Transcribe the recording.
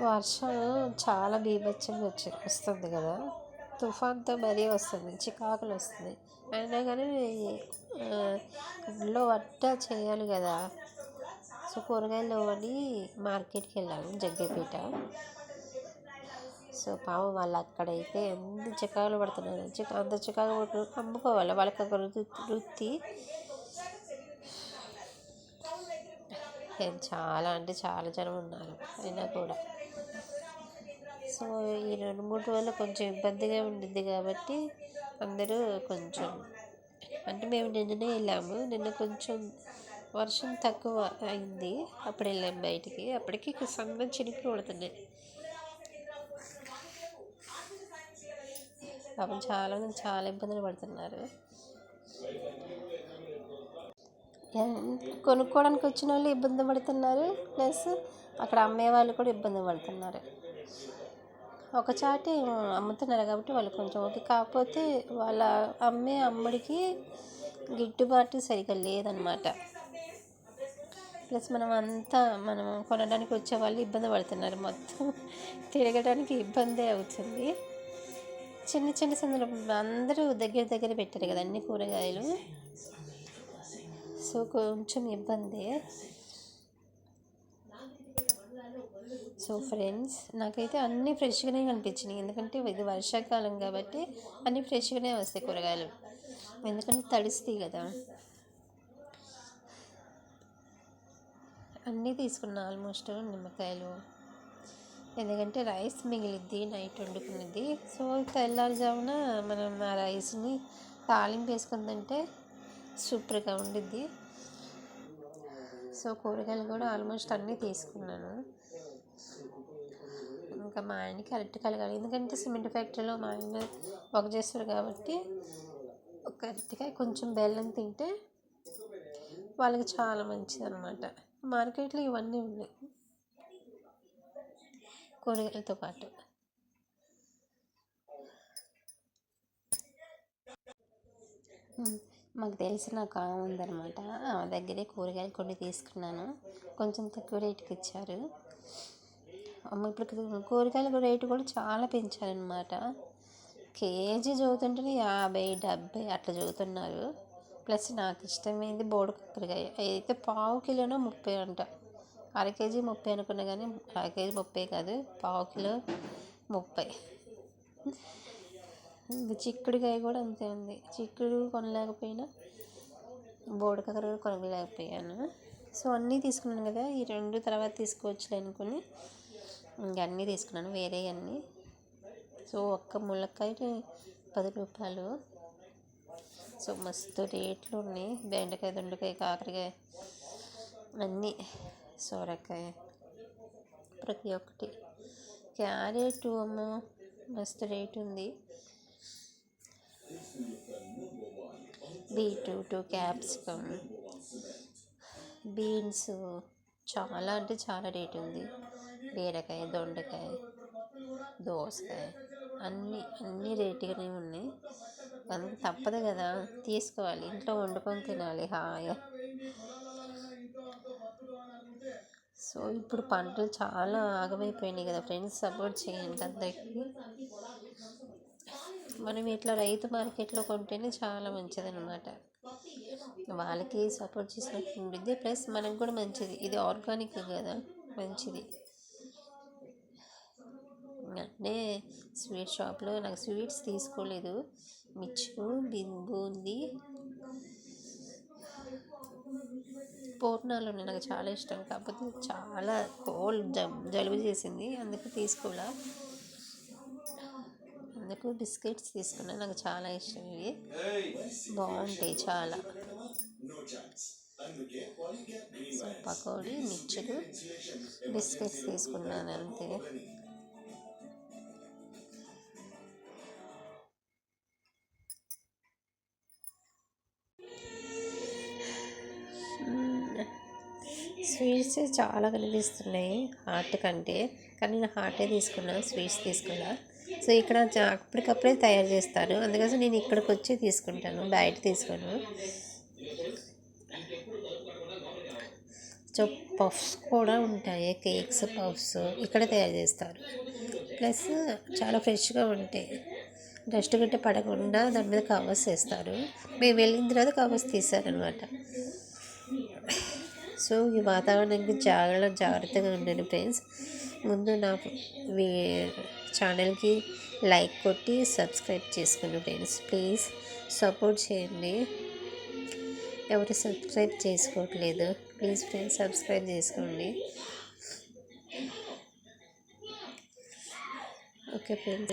వర్షం చాలా బీభత్సంగా వచ్చి వస్తుంది కదా. తుఫాన్తో మరీ వస్తుంది చికాకులు వస్తుంది. అయినా కానీ ఇంట్లో వంట చేయాలి కదా. సో కూరగాయలు అని మార్కెట్కి వెళ్ళాను జగ్గపేట సో పాపం వాళ్ళు అక్కడైతే ఎంత చికాకులు పడుతున్నారు చికా అంత చికాకు పడుతు అమ్ముకోవాలి వాళ్ళకి ఒక వృత్తి చాలా అంటే చాలా జనం ఉన్నారు అయినా కూడా. సో ఈ రెండు మూడు రోజులు కొంచెం ఇబ్బందిగా ఉండిద్ది కాబట్టి అందరూ కొంచెం అంటే మేము నిన్ననే వెళ్ళాము. నిన్న కొంచెం వర్షం తక్కువ అయింది. అప్పుడు వెళ్ళాము బయటికి. అప్పటికి సన్న చినుకులు పడుతున్నాయి. పాపం చాలా మంది చాలా ఇబ్బందులు పడుతున్నారు. కొనుక్కోవడానికి వచ్చిన వాళ్ళు ఇబ్బంది పడుతున్నారు. ప్లస్ అక్కడ అమ్మే వాళ్ళు కూడా ఇబ్బంది పడుతున్నారు. ఒక అమ్ముతున్నారు కాబట్టి వాళ్ళు కొంచెం ఓకే. కాకపోతే వాళ్ళ అమ్మే అమ్మడికి గిట్టుబాటు సరిగ్గా లేదనమాట ప్లస్ మనం అంతా మనం కొనడానికి వచ్చే వాళ్ళు ఇబ్బంది పడుతున్నారు మొత్తం. తిరగడానికి ఇబ్బందే అవుతుంది. చిన్న చిన్న సందులో అందరూ దగ్గర దగ్గర పెట్టారు కదా అన్ని కూరగాయలు. సో కొంచెం ఇబ్బంది. సో ఫ్రెండ్స్ నాకైతే అన్నీ ఫ్రెష్గానే కనిపించినాయి. ఎందుకంటే ఇది వర్షాకాలం కాబట్టి అన్నీ ఫ్రెష్గానే వస్తాయి కూరగాయలు. ఎందుకంటే తడిస్తాయి కదా. అన్నీ తీసుకున్నా ఆల్మోస్ట్ నిమ్మకాయలు. ఎందుకంటే రైస్ మిగిలిద్ది నైట్ వండుకునేది సో తెల్లారుజామున మనం ఆ రైస్ని తాలింపు వేసుకుందంటే సూపర్గా ఉండిద్ది. సో కూరగాయలు కూడా ఆల్మోస్ట్ అన్నీ తీసుకున్నాను. ఇంకా మా ఆయనకి అరటి కలగాలి. ఎందుకంటే సిమెంట్ ఫ్యాక్టరీలో మా ఆయన వర్క్ చేస్తారు కాబట్టి ఒక అరటికాయ కొంచెం బెల్లం తింటే వాళ్ళకి చాలా మంచిది అనమాట మార్కెట్లో ఇవన్నీ ఉన్నాయి. కూరగాయలతో పాటు. మాకు తెలిసిన ఒక ఆమె ఉందన్నమాట. ఆమె దగ్గరే కూరగాయలు కొన్ని తీసుకున్నాను. కొంచెం తక్కువ రేటుకి ఇచ్చారు. ఇప్పుడు కూరగాయల రేటు కూడా చాలా పెంచారనమాట కేజీ చదువుతుంటే యాభై డెబ్బై అట్లా చదువుతున్నారు. ప్లస్ నాకు ఇష్టమైంది బోడ కూరగాయ అయితే పావు కిలోనో ముప్పై అంట. అర కేజీ ముప్పై అనుకున్నా కానీ అర కేజీ ముప్పై కాదు పావు కిలో ముప్పై. చిక్కుడుకాయ కూడా అంతే ఉంది చిక్కుడు కొనలేకపోయినా బోడకాకర కూడా కొనలేకపోయాను. సో అన్నీ తీసుకున్నాను కదా ఈ రెండు తర్వాత తీసుకోవచ్చులే అనుకుని ఇంక అన్నీ తీసుకున్నాను వేరే అన్నీ. సో ఒక్క ములక్కాయ పది రూపాయలు. సో మస్తు రేట్లు ఉన్నాయి. బెండకాయ దొండకాయ కాకరకాయ అన్నీ. సోరకాయ ప్రతి ఒక్కటి. క్యారెట్ అమ్మ మస్తు రేట్ ఉంది. బీట్రూట్ క్యాప్సికమ్ బీన్స్ చాలా అంటే చాలా రేట్ ఉంది. బీరకాయ దొండకాయ దోసకాయ అన్నీ అన్నీ రేటుగానే ఉన్నాయి. అందుకు తప్పదు కదా తీసుకోవాలి. ఇంట్లో వండుకొని తినాలి. హాయిగా సో ఇప్పుడు పంటలు చాలా ఆగమైపోయినాయి కదా ఫ్రెండ్స్. సపోర్ట్ చేయండి అందరికీ. మనం ఇట్లా రైతు మార్కెట్లో కొంటేనే చాలా మంచిది అనమాట వాళ్ళకి సపోర్ట్ చేసినట్టు ఉంటుంది ప్లస్ మనకు కూడా మంచిది. ఇది ఆర్గానిక్ కదా మంచిది. అంటే స్వీట్ షాప్లో నాకు స్వీట్స్ తీసుకోలేదు. మిచ్చు బూందీ పూర్ణాలు నాకు చాలా ఇష్టం. కాకపోతే చాలా కోల్డ్ జలుబు చేసింది. అందుకు తీసుకోలే. అందుకు బిస్కెట్స్ తీసుకున్నాను నాకు చాలా ఇష్టం ఇవి. బాగుంటాయి చాలా. సో పకోడీ మిక్చరు బిస్కెట్స్ తీసుకున్నాను అంతే. స్వీట్స్ చాలా కనిపిస్తున్నాయి. హార్ట్ కంటే. కానీ నేను హార్టే తీసుకున్నాను స్వీట్స్ తీసుకున్నా. సో ఇక్కడ అప్పటికప్పుడే తయారు చేస్తాను. అందుకోసం నేను ఇక్కడికి వచ్చి తీసుకుంటాను. బయట తీసుకోను సో పఫ్స్ కూడా ఉంటాయి. కేక్స్ పఫ్స్ ఇక్కడ తయారు చేస్తారు. ప్లస్ చాలా ఫ్రెష్గా ఉంటాయి. డస్ట్ గట్ట పడకుండా దాని మీద కవర్స్ వేస్తారు. మేము వెళ్ళిన తర్వాత కవర్స్ తీసారనమాట సో ఈ వాతావరణానికి చాలా జాగ్రత్తగా ఉండండి ఫ్రెండ్స్. ముందు నా ఛానల్కి లైక్ కొట్టి సబ్స్క్రైబ్ చేసుకోండి ఫ్రెండ్స్. ప్లీజ్ సపోర్ట్ చేయండి. ఎవరు సబ్స్క్రైబ్ చేసుకోవట్లేదు ప్లీజ్ ఫ్రెండ్స్ సబ్స్క్రైబ్ చేసుకోండి. Okay friends.